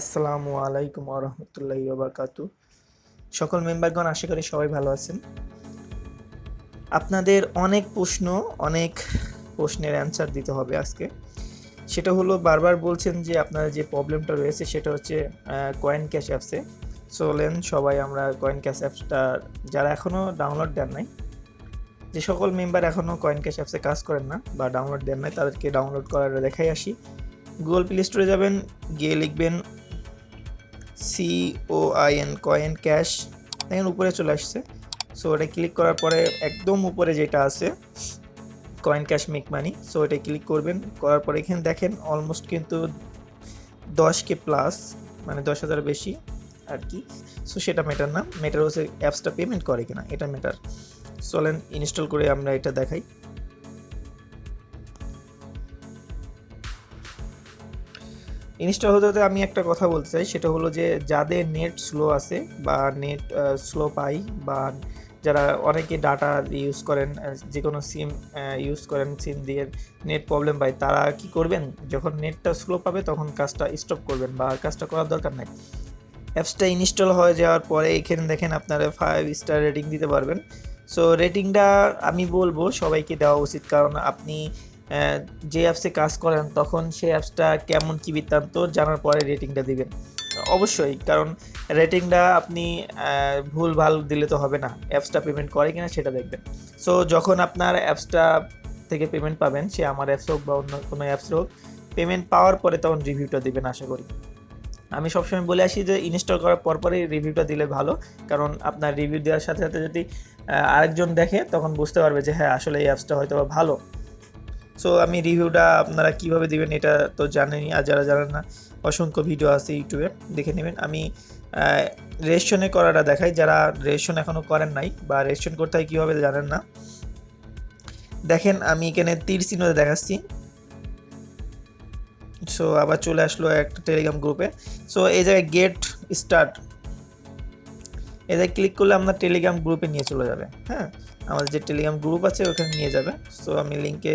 আসসালামু আলাইকুম আরহামতুল্লাহি বারকাতু সকল মেম্বারগণ, আশা করি সবাই ভালো আছেন। আপনাদের অনেক প্রশ্ন, অনেক প্রশ্নের অ্যান্সার দিতে হবে আজকে। সেটা হলো, বারবার বলছেন যে আপনার যে প্রবলেমটা রয়েছে, সেটা হচ্ছে কয়েন ক্যাশ অ্যাপসে চলেন সবাই আমরা কয়েন ক্যাশ অ্যাপসটা যারা এখনও ডাউনলোড দেন নাই, যে সকল মেম্বার এখনও কয়েন ক্যাশ অ্যাপসে কাজ করেন না বা ডাউনলোড দেন নাই, তাদেরকে ডাউনলোড করার দেখাই আসি। গুগল প্লে স্টোরে যাবেন, গিয়ে লিখবেন C O I N coin cash দেখেন উপরে চলে আসছে। সো ওটা ক্লিক করার পরে একদম উপরে যেটা আছে coin cash make money so এটা ক্লিক করবেন। করার পরে এখানে দেখেন অলমোস্ট কিন্তু দশ কে প্লাস মানে দশ হাজার বেশি আর কি। সো সেটা মেটার না। মেটার হচ্ছে অ্যাপসটা পেমেন্ট করে কিনা, এটা মেটার চলেন ইনস্টল করে আমরা এটা দেখাই। ইনস্টল হতে হতে আমি একটা কথা বলতে চাই, সেটা হলো যে যাদের নেট স্লো আছে বা নেট স্লো পাই বা যারা অনেকে ডাটা ইউজ করেন যে কোনো সিম ইউজ করেন সিম দিয়ে নেট প্রবলেম পায়, তারা কি করবেন? যখন নেটটা স্লো পাবে তখন কাজটা স্টপ করবেন বা কাজটা করার দরকার নাই। অ্যাপসটা ইনস্টল হয়ে যাওয়ার পরে এখানে দেখেন আপনারা ফাইভ স্টার রেটিং দিতে পারবেন। সো রেটিংটা আমি বলব সবাইকে দেওয়া উচিত, কারণ আপনি যে অ্যাপসে কাজ করেন, তখন সেই অ্যাপসটা কেমন কী বৃত্তান্ত জানার পরে রেটিংটা দিবেন। অবশ্যই, কারণ রেটিংটা আপনি ভুল ভালো দিলে তো হবে না। অ্যাপসটা পেমেন্ট করে কিনা সেটা দেখবেন। সো যখন আপনার অ্যাপসটা থেকে পেমেন্ট পাবেন, সে আমার অ্যাপস হোক বা অন্য কোনো অ্যাপস হোক পেমেন্ট পাওয়ার পরে তখন রিভিউটা দিবেন আশা করি। আমি সবসময় বলে আসি যে ইনস্টল করার পরপরই রিভিউটা দিলে ভালো। কারণ আপনার রিভিউ দেওয়ার সাথে সাথে যদি আরেকজন দেখে, তখন বুঝতে পারবে যে হ্যাঁ আসলে এই অ্যাপসটা হয়তো ভালো। সো আমি রিভিউটা আপনারা কীভাবে দিবেন এটা তো জানেনই, আর যারা জানেন না, অসংখ্য ভিডিও আছে ইউটিউবে দেখে নেবেন। আমি রেজিস্ট্রেশনে করাটা দেখাই, যারা রেজিস্ট্রেশন এখনও করেন নাই বা রেজিস্ট্রেশন করতে হয় কীভাবে জানেন না। দেখেন, আমি এখানে তীর চিহ্নতে দেখাচ্ছি। সো আবার চলে আসলো একটা টেলিগ্রাম গ্রুপে সো এই জায়গায় গেট স্টার্ট এই জায়গায় ক্লিক করলে আপনার টেলিগ্রাম গ্রুপে নিয়ে চলে যাবে হ্যাঁ? আমাদের যে টেলিগ্রাম গ্রুপ আছে, ওখানে নিয়ে যাবে। সো আমি লিঙ্কে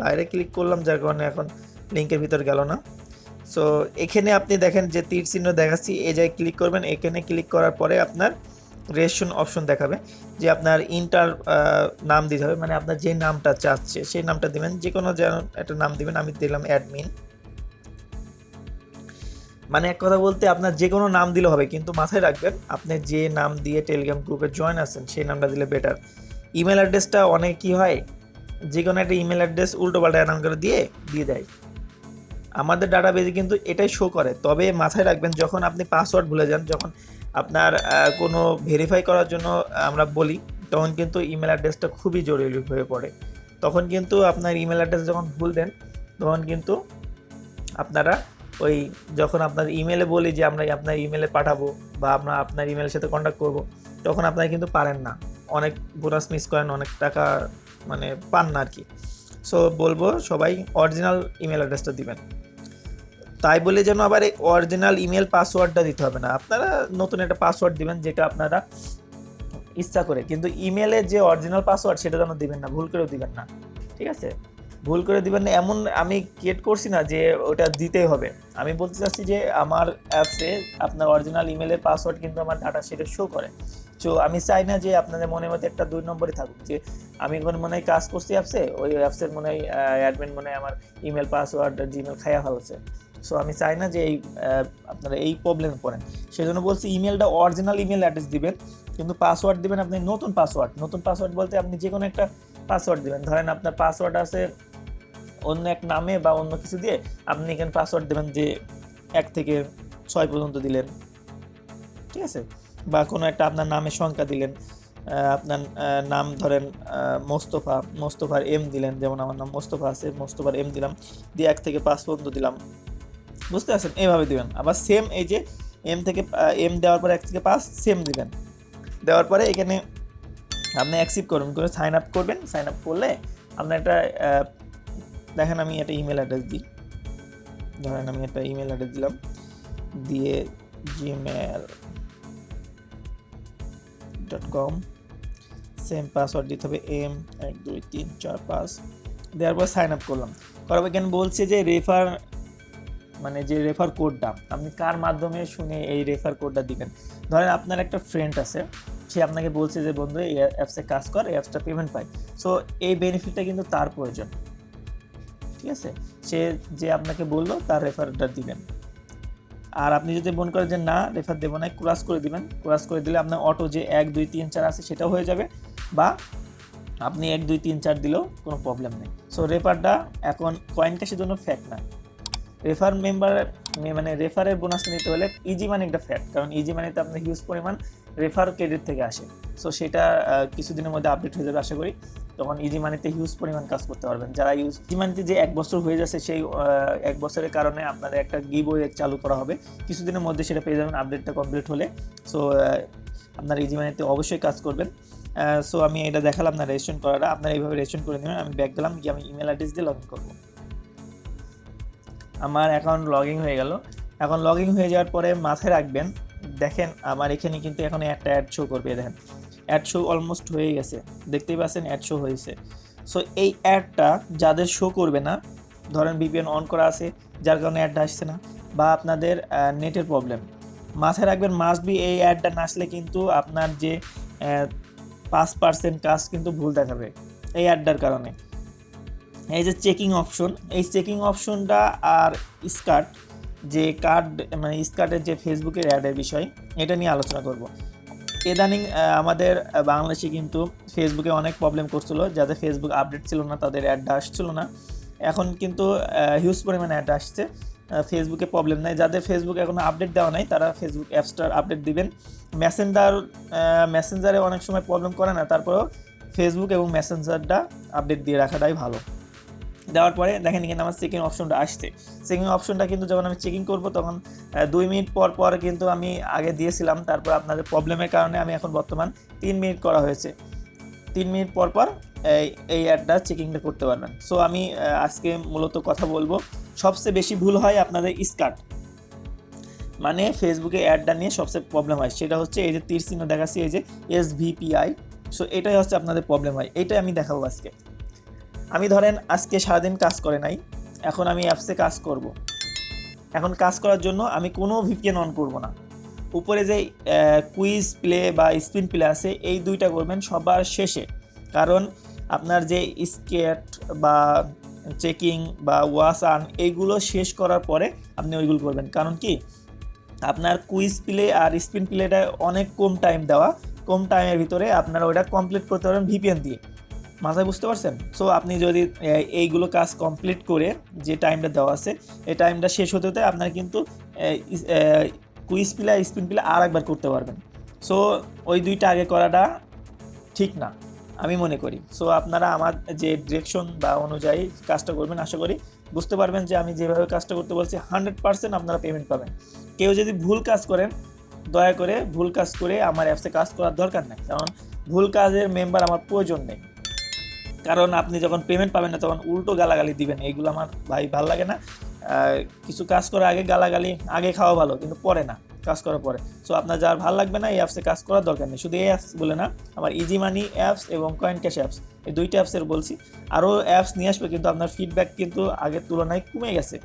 বাইরে ক্লিক করলাম, যার কারণে এখন লিঙ্কের ভিতর গেল না। সো এখানে আপনি দেখেন যে তীর চিহ্ন দেখাচ্ছি, এই জায়গায় ক্লিক করবেন, এখানে ক্লিক করার পরে আপনার রেশন অপশন দেখাবে, যে আপনার ইন্টার নাম দিতে হবে মানে আপনার যে নামটা চাচ্ছে, সেই নামটা দিবেন যে কোনো যেন একটা নাম দিবেন, আমি দিলাম অ্যাডমিন মানে এক কথা বলতে, আপনার যে কোনো নাম দিলে হবে, কিন্তু মাথায় রাখবেন, আপনি যে নাম দিয়ে টেলিগ্রাম গ্রুপে জয়েন আছেন, সেই নামটা দিলে বেটার ইমেল অ্যাড্রেসটা অনেক কি হয় যে কোনো একটা ইমেল অ্যাড্রেস উল্টো পাল্টা নাম করে দিয়ে দিয়ে দেয়। আমাদের ডাটাবেজে কিন্তু এটাই শো করে। তবে মাথায় রাখবেন, যখন আপনি পাসওয়ার্ড ভুলে যান, যখন আপনার কোনো ভেরিফাই করার জন্য আমরা বলি, তখন কিন্তু ইমেল অ্যাড্রেসটা খুবই জরুরি হয়ে পড়ে। তখন কিন্তু আপনার ইমেল অ্যাড্রেস যখন ভুল দেন, তখন কিন্তু আপনারা ওই, যখন আপনার ইমেলে বলি যে, আমরা আপনার ইমেলে পাঠাবো বা আমরা আপনার ইমেলের সাথে কন্ট্যাক্ট করব, তখন আপনারা কিন্তু পারেন না। অনেক বোনাস মিস করেন, অনেক টাকা মানে পান না আর কি। সো বলব সবাই অরিজিনাল ইমেল অ্যাড্রেসটা দিবেন। তাই বলে যেন আবার এই অরিজিনাল ইমেল পাসওয়ার্ডটা দিতে হবে না। আপনারা নতুন একটা পাসওয়ার্ড দিবেন যেটা আপনারা ইচ্ছা করে। কিন্তু ইমেলে যে অরিজিনাল পাসওয়ার্ড সেটা যেন দিবেন না, ভুল করেও দিবেন না। ঠিক আছে? ভুল করে দিবেন না। এমন আমি ক্রিয়েট করছি না যে ওটা দিতেই হবে। আমি বলতে চাচ্ছি যে আমার অ্যাপসে আপনার অরিজিনাল ইমেলের পাসওয়ার্ড কিন্তু আমার ডাটা সেটা শো করে। তো আমি চাই না যে আপনাদের মনের মধ্যে একটা দুই নম্বরই থাকুক, যে আমি কোনো মনে হয় কাজ করছি অ্যাপসে ওই অ্যাপসের মনে হয় অ্যাডমিন মনে হয় আমার ইমেল পাসওয়ার্ড জিমেল খাইয়া ফেলছে। সো আমি চাই না যে এই আপনারা এই প্রবলেম পড়েন। সেই জন্য বলছি ইমেলটা অরিজিনাল ইমেল অ্যাড্রেস দিবেন, কিন্তু পাসওয়ার্ড দিবেন আপনি নতুন পাসওয়ার্ড নতুন পাসওয়ার্ড বলতে আপনি যে কোনো একটা পাসওয়ার্ড দিবেন। ধরেন আপনার পাসওয়ার্ড আছে অন্য এক নামে বা অন্য কিছু দিয়ে, আপনি এখানে পাসওয়ার্ড দেবেন যে এক থেকে ছয় পর্যন্ত দিলেন। ঠিক আছে? বা কোনো একটা আপনার নামের সংখ্যা দিলেন আপনার নাম ধরেন মোস্তফা, মোস্তফার এম দিলেন, যেমন আমার নাম মোস্তফা আছে, মোস্তফার এম দিলাম, দিয়ে এক থেকে পাঁচ পর্যন্ত দিলাম। বুঝতে পারছেন? এইভাবে দিবেন। আবার সেম এই যে এম থেকে এম দেওয়ার পরে এক থেকে পাঁচ সেম দিবেন। দেওয়ার পরে এখানে আপনি অ্যাকসেপ্ট করবেন করে সাইন আপ করবেন। সাইন আপ করলে আপনার একটা দেখেন আমি একটা ইমেল অ্যাড্রেস দিই। ধরেন আমি একটা ইমেল অ্যাড্রেস দিলাম। দিয়ে gmail dot com same password দিতে হবে এম এক, দুই, তিন, চার, পাঁচ। দেওয়ার পর সাইন আপ করলাম। করার পর এখানে বলছে যে রেফার মানে যে রেফার কোডটা আপনি কার মাধ্যমে শুনে এই রেফার কোডটা দিবেন? ধরেন আপনার একটা ফ্রেন্ড আছে, সে আপনাকে বলছে যে, বন্ধু, এই অ্যাপসে কাজ কর, এই অ্যাপসটা পেমেন্ট পাই সো এই বেনিফিটটা কিন্তু তার প্রয়োজন। ঠিক আছে? সে যে আপনাকে বলল, তার রেফারটা দিবেন। আর আপনি যদি মনে করেন যে না রেফার দেবো না ক্রাস করে দিবেন। ক্রাস করে দিলে আপনার অটো যে এক, দুই, তিন, চার আছে সেটাও হয়ে যাবে বা আপনি এক, দুই, তিন, চার দিলেও কোনো প্রবলেম নেই। সো রেফারটা এখন কয়েন ক্যাশের জন্য ফ্যাক্ট না। রেফার মেম্বার মানে রেফারের বোনাস নিতে হলে ইজি মানি একটা ফ্যাক্ট কারণ ইজি মানিতে আপনার হিউজ পরিমাণ রেফার ক্রেডিট থেকে আসে। সো সেটা কিছুদিনের মধ্যে আপডেট হয়ে যাবে, আশা করি। তখন ইজি মানিতে হিউজ পরিমাণ কাজ করতে পারবেন। যারা ইউজ ইজি মানিতে যে এক বছর হয়ে যাচ্ছে সেই এক বছরের কারণে আপনাদের একটা গিভ চালু করা হবে। কিছুদিনের মধ্যে সেটা পেয়ে যাবেন আপডেটটা কমপ্লিট হলে। সো আপনার ইজি মানিতে অবশ্যই কাজ করবেন। সো আমি এটা দেখালাম না রেজিস্ট্রেশন করাটা। আপনারা এইভাবে রেজিস্ট্রেশন করে নেবেন। আমি ব্যাক গেলাম, গিয়ে আমি ইমেল অ্যাড্রেস দিয়ে লগ ইন করব। আমার অ্যাকাউন্ট লগ ইন হয়ে গেল। এখন লগ ইন হয়ে যাওয়ার পরে মাথায় রাখবেন, দেখেন আমার এখানে কিন্তু এখন একটা অ্যাড শো করবে, দেখেন। অ্যাড শো অলমোস্ট হয়ে গেছে। দেখতেই পাচ্ছেন অ্যাড শো হয়েছে। সো এই অ্যাডটা যাদের শো করবে না, ধরেন বিপিএন অন করা আছে, যার কারণে অ্যাডটা আসছে না, বা আপনাদের নেটের প্রবলেম মাথায় রাখবেন মাস্ট বি এই অ্যাডটা না আসলে কিন্তু আপনার যে পাঁচ পার্সেন্ট কাজ কিন্তু ভুল দেখাবে এই অ্যাডটার কারণে। এই যে চেকিং অপশন এই চেকিং অপশনটা আর স্কার্ট যে কার্ড মানে স্কার্টের যে ফেসবুকের অ্যাডের বিষয়, এটা নিয়ে আলোচনা করব। ইদানিং আমাদের বাংলাদেশে কিন্তু ফেসবুকে অনেক প্রবলেম করছিল যাদের ফেসবুক আপডেট ছিল না, তাদের অ্যাডটা আসছিল না। এখন কিন্তু হিউজ পরিমাণে অ্যাড আসছে। ফেসবুকে প্রবলেম নাই। যাদের ফেসবুক এখনও আপডেট দেওয়া নাই, তারা ফেসবুক অ্যাপসটার আপডেট দিবেন। মেসেঞ্জার মেসেঞ্জারে অনেক সময় প্রবলেম করে না, তারপরেও ফেসবুক এবং মেসেঞ্জারটা আপডেট দিয়ে রাখাটাই ভালো। দেওয়ার পরে দেখেন এখানে আমার চেকিং অপশনটা আসছে। চেকিং অপশনটা কিন্তু যখন আমি চেকিং করব তখন দুই মিনিট পর পর কিন্তু আমি আগে দিয়েছিলাম, তারপর আপনাদের প্রবলেমের কারণে আমি এখন বর্তমান তিন মিনিট করা হয়েছে। তিন মিনিট পর পর এই এই অ্যাডটা চেকিংটা করতে পারবেন। সো আমি আজকে মূলত কথা বলব, সবচেয়ে বেশি ভুল হয় আপনাদের স্কার্ট মানে ফেসবুকে অ্যাডটা নিয়ে সবচেয়ে প্রবলেম হয়, সেটা হচ্ছে এই যে তীর চিহ্ন দেখাচ্ছি, এই যে এস ভিপিআই সো এটাই হচ্ছে আপনাদের প্রবলেম হয়, এটাই আমি দেখাবো আজকে। আমি ধরেন আজকে সারাদিন কাজ করে নাই, এখন আমি অ্যাপসে কাজ করব। এখন কাজ করার জন্য আমি কোনো ভিপিএন অন করব না। উপরে যে কুইজ প্লে বা স্পিন প্লে আছে, এই দুইটা করবেন সবার শেষে। কারণ আপনার যে স্কেট বা চেকিং বা ওয়াশ আর্ন, এইগুলো শেষ করার পরে আপনি ওইগুলো করবেন। কারণ কি? আপনার কুইজ প্লে আর স্পিন প্লেটা অনেক কম টাইম দেওয়া, কম টাইমের ভিতরে আপনারা ওইটা কমপ্লিট করতে পারবেন ভিপিএন দিয়ে। মাথায় বুঝতে পারছেন? সো আপনি যদি এইগুলো কাজ কমপ্লিট করে যে টাইমটা দেওয়া আছে, এই টাইমটা শেষ হতে হতে আপনার কিন্তু কুইজ পিলা স্পিন পিলা আর একবার করতে পারবেন। সো ওই দুইটা আগে করাটা ঠিক না, আমি মনে করি। সো আপনারা আমার যে ডিরেকশন বা অনুযায়ী কাজটা করবেন, আশা করি বুঝতে পারবেন যে আমি যেভাবে কাজটা করতে বলছি হান্ড্রেড পার্সেন্ট আপনারা পেমেন্ট পাবেন। কেউ যদি ভুল কাজ করেন, দয়া করে ভুল কাজ করে আমার অ্যাপসে কাজ করার দরকার নেই। কারণ ভুল কাজের মেম্বার আমার প্রয়োজন নেই। কারণ আপনি যখন পেমেন্ট পাবেন না, তখন উল্টো গালাগালি দিবেন। এইগুলো আমার ভাই ভালো লাগে না। কিছু কাজ করার আগে গালাগালি, আগে খাওয়া ভালো, কিন্তু পরে না। কাজ করার পরে। সো আপনার যার ভালো লাগবে না, এই অ্যাপসে কাজ করার দরকার নেই। শুধু এই অ্যাপস বলে না, আমার ইজি মানি অ্যাপস এবং কয়েন ক্যাশ অ্যাপস এই দুইটা অ্যাপসের বলছি। আরও অ্যাপস নিয়ে আসবে, কিন্তু আপনার ফিডব্যাক কিন্তু আগের তুলনায় কমে গেছে।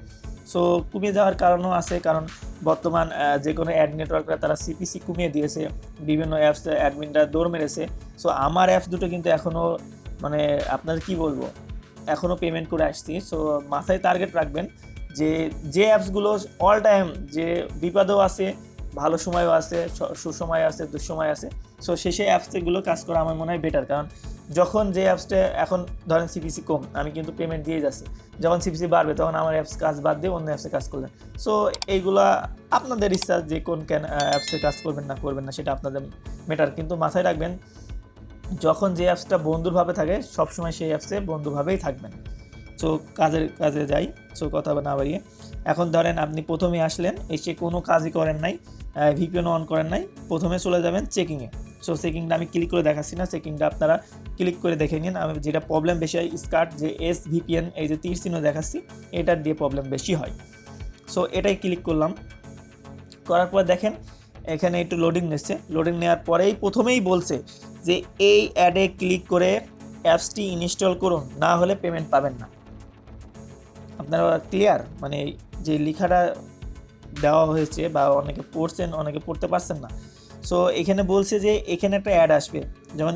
সো কমে যাওয়ার কারণও আছে, কারণ বর্তমান যে কোনো অ্যাড নেটওয়ার্করা তারা সিপিসি কমিয়ে দিয়েছে। বিভিন্ন অ্যাপস অ্যাডমিনরা দৌড় মেরেছে। সো আমার অ্যাপস দুটো কিন্তু এখনও মানে আপনার কি বলব এখনও পেমেন্ট করে আসছি সো মাথায় টার্গেট রাখবেন যে যে অ্যাপসগুলো অল টাইম যে বিপদও আছে, ভালো সময়ও আছে সুসময় আছে, দুঃসময় আছে সো সেই সেই অ্যাপসগুলো কাজ করা আমার মনে হয় বেটার কারণ যখন যে অ্যাপসটা এখন ধরেন সিপিসি কম, আমি কিন্তু পেমেন্ট দিয়ে যাচ্ছি, যখন সিপিসি বাড়বে তখন আমার অ্যাপস কাজ বাদ দিয়ে অন্য অ্যাপসে কাজ করলেন সো এইগুলা আপনাদের ইচ্ছা যে কোন ক্যান অ্যাপসে কাজ করবেন না করবেন না সেটা আপনাদের মেটার কিন্তু মাথায় রাখবেন যখন যে অ্যাপসটা বন্ধুরভাবে থাকে, সবসময় সেই অ্যাপসে বন্ধুভাবেই থাকবেন। সো কাজের, কাজে যাই। সো কথা না বাড়িয়ে। এখন ধরেন আপনি প্রথমে আসলেন, এসে কোনো কাজই করেন নাই ভিপিএন অন করেন নাই, প্রথমে চলে যাবেন চেকিংয়ে সো চেকিংটা আমি ক্লিক করে দেখাচ্ছি না চেকিংটা আপনারা ক্লিক করে দেখে নিন। আমি যেটা প্রবলেম বেশি হয়, স্কার্ট যে এস ভিপিএন এই যে তীর চিহ্ন দেখাচ্ছি, এটার দিয়ে প্রবলেম বেশি হয়। সো এটাই ক্লিক করলাম। করার পর দেখেন, এখানে একটু লোডিং নিচ্ছে। লোডিং নেওয়ার পরেই প্রথমেই বলছে যে এই অ্যাডে ক্লিক করে অ্যাপসটি ইনস্টল করুন, না হলে পেমেন্ট পাবেন না। আপনারা ক্লিয়ার মানে যে লেখাটা দেওয়া হয়েছে বা অনেকে পড়ছেন, অনেকে পড়তে পারছেন না। সো এখানে বলছে যে এখানে একটা অ্যাড আসবে। যেমন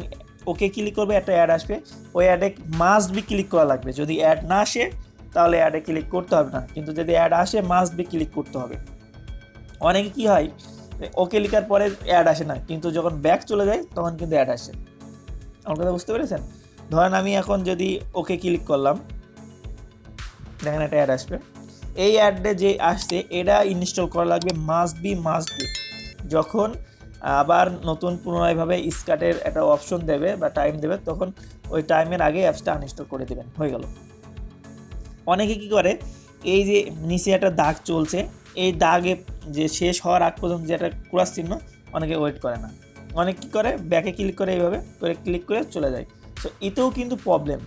ওকে ক্লিক করবে, একটা অ্যাড আসবে। ওই অ্যাডে মাস্ট বি ক্লিক করা লাগবে। যদি অ্যাড না আসে, তাহলে অ্যাডে ক্লিক করতে হবে না। কিন্তু যদি অ্যাড আসে মাস্ট বি ক্লিক করতে হবে। অনেকে কি হয় ওকে লেখার পরে অ্যাড আসে না। কিন্তু যখন ব্যাক চলে যায়, তখন কিন্তু অ্যাড আসে। আমার কথা বুঝতে পেরেছেন? ধরেন আমি এখন যদি ওকে ক্লিক করলাম, দেখেন একটা অ্যাড আসবে। এই অ্যাডে যে আসছে, এটা ইনস্টল করা লাগবে মাস্ট বি মাস্ট বি যখন আবার নতুন পুনরায়ভাবে স্কার্টের একটা অপশন দেবে বা টাইম দেবে, তখন ওই টাইমের আগে অ্যাপসটা আনইনস্টল করে দেবেন। হয়ে গেল। অনেকে কি করে? এই যে নিচে একটা দাগ চলছে, এই দাগে যে শেষ হওয়ার আগ পর্যন্ত যে একটা ক্রস চিহ্ন, অনেকে ওয়েট করে না। অনেক কী করে? ব্যাকে ক্লিক করে এইভাবে করে ক্লিক করে চলে যায়। সো এতেও কিন্তু প্রবলেম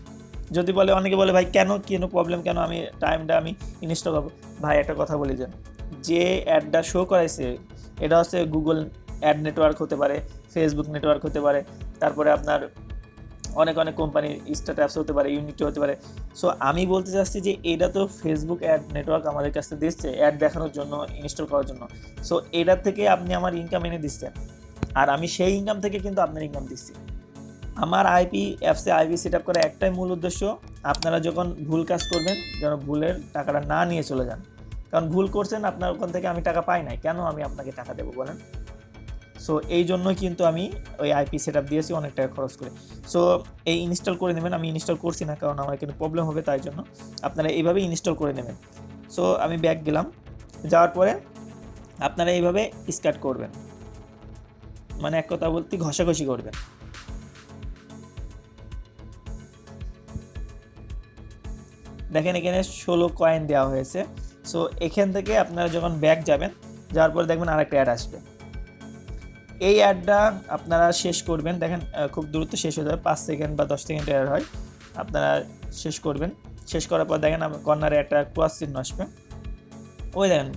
যদি বলে, অনেকে বলে, ভাই, কেন কেন প্রবলেম কেন আমি টাইমটা আমি ইনস্টল করব? ভাই, একটা কথা বলি যে যে অ্যাডটা শো করাইছে, এটা হচ্ছে গুগল অ্যাড নেটওয়ার্ক হতে পারে ফেসবুক নেটওয়ার্ক হতে পারে, তারপরে আপনার অনেক অনেক কোম্পানির স্টার্ট অ্যাপস হতে পারে ইউনিটি হতে পারে। সো আমি বলতে চাচ্ছি যে এটা তো ফেসবুক অ্যাড নেটওয়ার্ক আমাদের কাছে দিচ্ছে অ্যাড দেখানোর জন্য ইনস্টল করার জন্য। সো এটার থেকে আপনি আমার ইনকাম এনে দিচ্ছেন। আর আমি সেই ইনকাম থেকে কিন্তু আপনার ইনকাম দিচ্ছি। আমার আইপি অ্যাপসে আইপি সেট আপ করার একটাই মূল উদ্দেশ্য, আপনারা যখন ভুল কাজ করবেন, যেন ভুলের টাকাটা না নিয়ে চলে যান। কারণ ভুল করছেন, আপনার ওখান থেকে আমি টাকা পাই নাই, কেন আমি আপনাকে টাকা দেবো বলেন? সো এই জন্যই কিন্তু আমি ওই আইপি সেট আপ দিয়েছি, অনেক টাকা খরচ করে। সো এই ইনস্টল করে নেবেন। আমি ইনস্টল করছি না, কারণ আমার কিন্তু প্রবলেম হবে তাই জন্য। আপনারা এইভাবে ইনস্টল করে নেবেন। সো আমি ব্যাক গেলাম। যাওয়ার পরে আপনারা এইভাবে স্টার্ট করবেন। মানে এক কথা বলতে ঘষাঘষি করবেন। দেখেন এখানে ষোলো কয়েন দেওয়া হয়েছে। সো এখান থেকে আপনারা যখন ব্যাক যাবেন, যাওয়ার পরে দেখবেন আরেকটা অ্যাড আসবে। এই অ্যাডটা আপনারা শেষ করবেন। দেখেন খুব দ্রুত শেষ হয়ে যাবে। পাঁচ সেকেন্ড বা দশ সেকেন্ড অ্যাড হয়। আপনারা শেষ করবেন। শেষ করার পর দেখেন কর্নারে একটা ক্রস চিহ্ন আসবে। ওই দেখেন,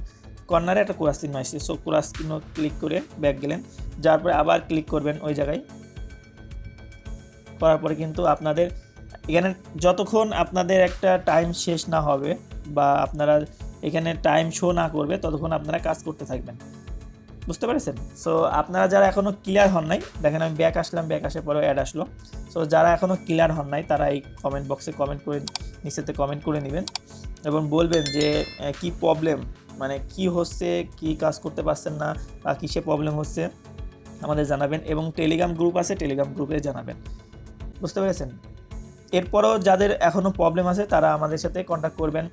কর্নারে একটা ক্রস চিহ্ন আসছে। সো ক্রস চিহ্ন ক্লিক করে ব্যাক গেলেন। যাওয়ার পরে আবার ক্লিক করবেন ওই জায়গায়। করার পরে কিন্তু আপনাদের, এখানে যতক্ষণ আপনাদের একটা টাইম শেষ না হবে বা আপনারা এখানে টাইম শো না করবে, ততক্ষণ আপনারা কাজ করতে থাকবেন। বুঝতে পেরেছেন? সো আপনারা যারা এখনও ক্লিয়ার হন নাই, দেখেন আমি ব্যাক আসলাম ব্যাক আসার পরে অ্যাড আসলো। সো যারা এখনও ক্লিয়ার হন নাই, তারা এই কমেন্ট বক্সে কমেন্ট করে, নিচেতে কমেন্ট করে নেবেন এবং বলবেন যে কি প্রবলেম মানে কি হচ্ছে? কি কাজ করতে পারছেন না? বা কিসে প্রবলেম হচ্ছে? আমাদের জানাবেন এবং টেলিগ্রাম গ্রুপ আছে টেলিগ্রাম গ্রুপে জানাবেন। বুঝতে পেরেছেন? এরপরও যাদের এখনও প্রবলেম আছে, তারা আমাদের সাথে কন্ট্যাক্ট করবেন।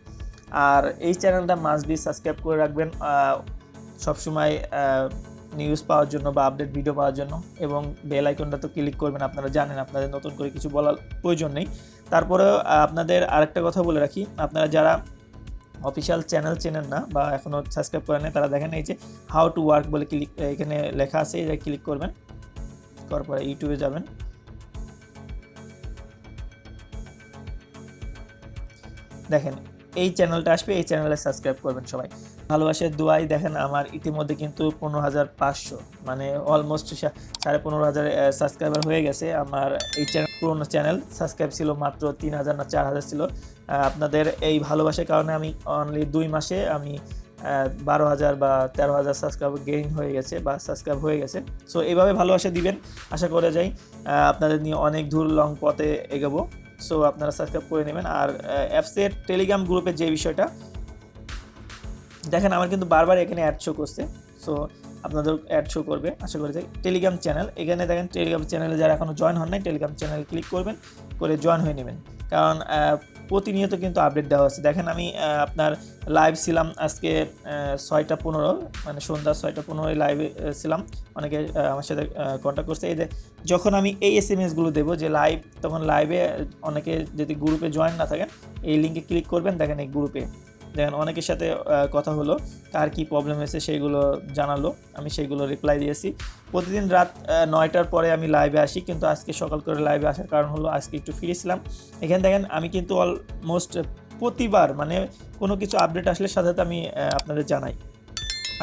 আর এই চ্যানেলটা মাস্ট বি সাবস্ক্রাইব করে রাখবেন। সবসময় নিউজ পাওয়ার জন্য বা আপডেট ভিডিও পাওয়ার জন্য এবং বেল আইকনটা তো ক্লিক করবেন আপনারা জানেন আপনাদের নতুন করে কিছু বলার প্রয়োজন নেই। তারপরেও আপনাদের আরেকটা কথা বলে রাখি আপনারা যারা অফিসিয়াল চ্যানেল চেনেন না বা এখনও সাবস্ক্রাইব করেন নাই, তারা দেখেন এই যে হাউ টু ওয়ার্ক বলে ক্লিক এখানে লেখা আছে এটা ক্লিক করবেন করার পরে ইউটিউবে যাবেন। দেখেন এই চ্যানেলটা আসবে এই চ্যানেলে সাবস্ক্রাইব করবেন সবাই। ভালোবাসার দোয়াই দেখেন আমার ইতিমধ্যে কিন্তু পনেরো হাজার পাঁচশো মানে অলমোস্ট সাড়ে পনেরো হাজার সাবস্ক্রাইবার হয়ে গেছে। আমার এই চ্যানেল পুরোনো চ্যানেল সাবস্ক্রাইব ছিল মাত্র তিন হাজার না চার হাজার ছিল। আপনাদের এই ভালোবাসার কারণে আমি অনলি দুই মাসে আমি বারো হাজার বা তেরো হাজার সাবস্ক্রাইব গেইন হয়ে গেছে বা সাবস্ক্রাইব হয়ে গেছে। সো এইভাবে ভালোবাসা দিবেন। আশা করে যাই আপনাদের নিয়ে অনেক দূর লং পথে এগোবো। সো আপনারা সাবস্ক্রাইব করে নেবেন। আর অ্যাপসের টেলিগ্রাম গ্রুপের যে বিষয়টা দেখেন আমার কিন্তু বারবার এখানে অ্যাড শো করছে সো আপনাদের অ্যাড শো করবে, আশা করি টেলিগ্রাম চ্যানেল এখানে দেখেন টেলিগ্রাম চ্যানেলে যারা এখনও জয়েন হন নাই টেলিগ্রাম চ্যানেলে ক্লিক করবেন, করে জয়েন হয়ে নেবেন। কারণ প্রতিনিয়ত কিন্তু আপডেট দেওয়া হচ্ছে। দেখেন আমি আপনার লাইভ ছিলাম আজকে ছয়টা পনেরো মানে সন্ধ্যা ছয়টা পনেরোই লাইভে ছিলাম। অনেকে আমার সাথে কন্ট্যাক্ট করছে। এই যে যখন আমি এই এস এম এসগুলো দেবো, যে লাইভ তখন লাইভে অনেকে যদি গ্রুপে জয়েন না থাকেন, এই লিঙ্কে ক্লিক করবেন। দেখেন এই গ্রুপে দেখেন অনেকের সাথে কথা হলো, কার কি প্রবলেম হয়েছে সেইগুলো জানালো। আমি সেইগুলো রিপ্লাই দিয়েছি। প্রতিদিন রাত নয়টার পরে আমি লাইভে আসি, কিন্তু আজকে সকাল করে লাইভে আসার কারণ হলো আজকে একটু ফিরেছিলাম ছিলাম। এখানে দেখেন, আমি কিন্তু অলমোস্ট প্রতিবার মানে কোনো কিছু আপডেট আসলে সাথে আমি আপনাদের জানাই।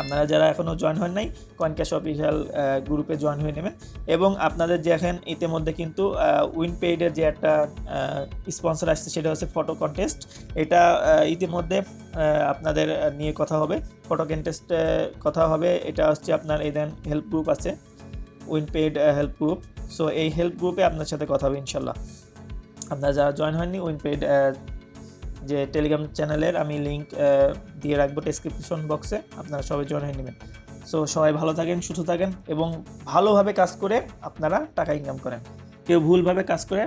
আপনারা যারা এখনও জয়েন হন নাই কয়েন ক্যাশ অফিসিয়াল গ্রুপে জয়েন হয়ে নেবেন। এবং আপনাদের যে এখন ইতিমধ্যে কিন্তু উইন পেইডের যে একটা স্পন্সর আসছে সেটা হচ্ছে ফটো কন্টেস্ট এটা ইতিমধ্যে আপনাদের নিয়ে কথা হবে। ফটো কন্টেস্ট কথা হবে। এটা হচ্ছে আপনার এই দেন হেল্প গ্রুপ আছে win paid help group so এই হেল্প গ্রুপে আপনার সাথে কথা হবে ইনশাল্লাহ। আপনারা যারা জয়েন হয়নি উইন পেইড যে টেলিগ্রাম চ্যানেলের আমি লিঙ্ক দিয়ে রাখব ডেসক্রিপশন বক্সে আপনারা সবাই জয়েন হয়ে নেবেন। সো সবাই ভালো থাকেন, সুস্থ থাকেন এবং ভালোভাবে কাজ করে আপনারা টাকা ইনকাম করেন। কেউ ভুলভাবে কাজ করে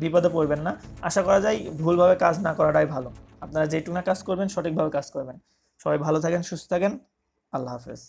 বিপদে পড়বেন না। আশা করা যায় ভুলভাবে কাজ না করাটাই ভালো। আপনারা যেটুকু না কাজ করবেন, সঠিকভাবে কাজ করবেন। সবাই ভালো থাকেন, সুস্থ থাকেন। আল্লাহ হাফেজ।